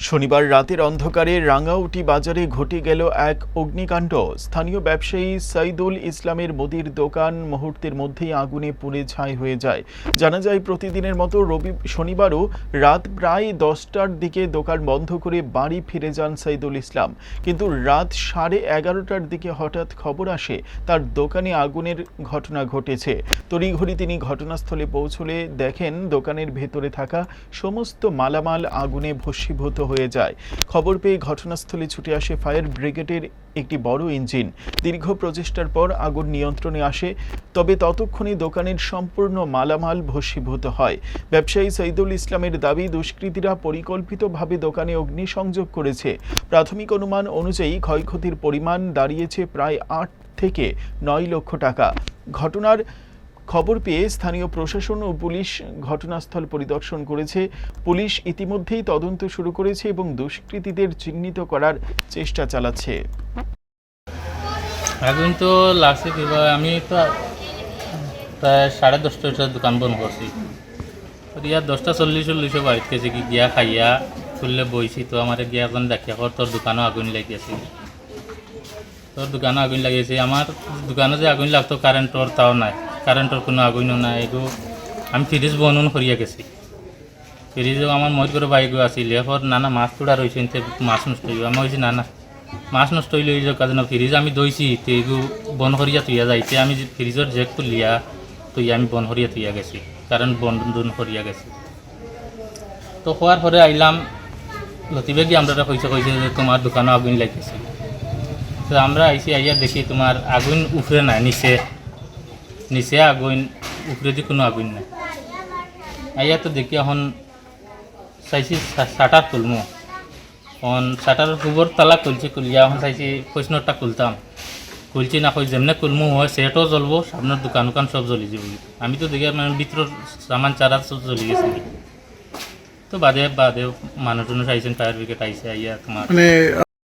শনিবার রাতের অন্ধকারে রাঙ্গাউটি বাজারে ঘটে গেল এক অগ্নিকাণ্ড। স্থানীয় ব্যবসায়ী সাইদুল ইসলামের মুদির দোকান মুহূর্তের মধ্যেই আগুনে পুড়ে ছাই হয়ে যায়। জানা যায়, প্রতিদিনের মতো রবি শনিবারও রাত প্রায় দশটার দিকে দোকান বন্ধ করে বাড়ি ফিরে যান সাইদুল ইসলাম। কিন্তু রাত সাড়ে এগারোটার দিকে হঠাৎ খবর আসে, তার দোকানে আগুনের ঘটনা ঘটেছে। তড়িঘড়ি তিনি ঘটনাস্থলে পৌঁছলে দেখেন দোকানের ভেতরে থাকা সমস্ত মালামাল আগুনে ভস্মীভূত হয়ে যায়। খবর পেয়ে ঘটনাস্থলে ছুটে আসে ফায়ার ব্রিগেডের একটি বড় ইঞ্জিন। দীর্ঘ প্রচেষ্টার পর আগুন নিয়ন্ত্রণে আসে, তবে ততক্ষণে দোকানের সম্পূর্ণ মালামাল ভস্মীভূত হয়। ব্যবসায়ী সঈদুল ইসলামের দাবি, দুষ্কৃতীরা পরিকল্পিতভাবে দোকানে অগ্নিসংযোগ করেছে। প্রাথমিক অনুমান অনুযায়ী ক্ষয়ক্ষতির পরিমাণ দাঁড়িয়েছে প্রায় আট থেকে নয় লক্ষ টাকা। ঘটনার খবর পেয়ে স্থানীয় প্রশাসন ও পুলিশ ঘটনাস্থল পরিদর্শন করেছে। পুলিশ ইতিমধ্যেই তদন্ত শুরু করেছে এবং দুষ্কৃতীদের চিহ্নিত করার চেষ্টা চালাচ্ছে। আগুন তো লাগছে কিবা আমি তো প্রায় সাড়ে দশটা দোকান বন্ধ করছি। ইয়ার দশটা চল্লিশ চল্লিশে বাড়িতে গেছে কি গিয়া খাইয়া খুললে বইছি তো আমার গিয়া এখন কর, তোর দোকানও আগুন লাগিয়েছে তোর দোকানও আগুন লাগিয়েছে আমার দোকানে যে আগুন লাগতো কারেন্টর তাও নাই। কারেন্টর কোনো আগুনও নাই এগো আমি ফ্রিজ বনন করিয়া গেছি। ফ্রিজও আমার মত করে বাইক আছিল এরপর নানা মাছ তোড়া রয়েছে এনতে মাছ নষ্ট হইব আমি কইছি না না মাছ নষ্ট হইলে কাজে না ফ্রিজ আমি দইছি তো এগু বন করিয়া তুইয়া যাইতে আমি ফ্রিজের জেক খুলিয়া তুই আমি বন করিয়া তুইয়া গেছি কারণ বন্ধন করিয়া গেছি। তো হওয়ার পরে আইলাম লতিবে গিয়ে আমরা কইছে কইছে যে তোমার দোকানে আগুন লাগিয়েছে তো আমরা আইসি আইয়া দেখি তোমার আগুন উফরে নাই, নিচে। নিচে আগুন উপরে দিয়ে কোনো আগুন নাই। আইয়া তো দেখি এখন চাইছি শাটার খুলমু এখন শাটার গোবর তালা খুলছি খুলিয়া এখন চাইছি কৈষ্ণরটা খুলতাম। খুলছি না কই যেমনে খুলমু হয় সেটাও জ্বলবো সামনের দোকান উকান সব জ্বলি যাব। আমি তো দেখি মানে ভিতর সামান চারা সব জ্বলি গেছে। তো বাদে বাদে মানুষ আইসেন ফায়ার ব্রিগেড আইসে আইয়া তোমার মানে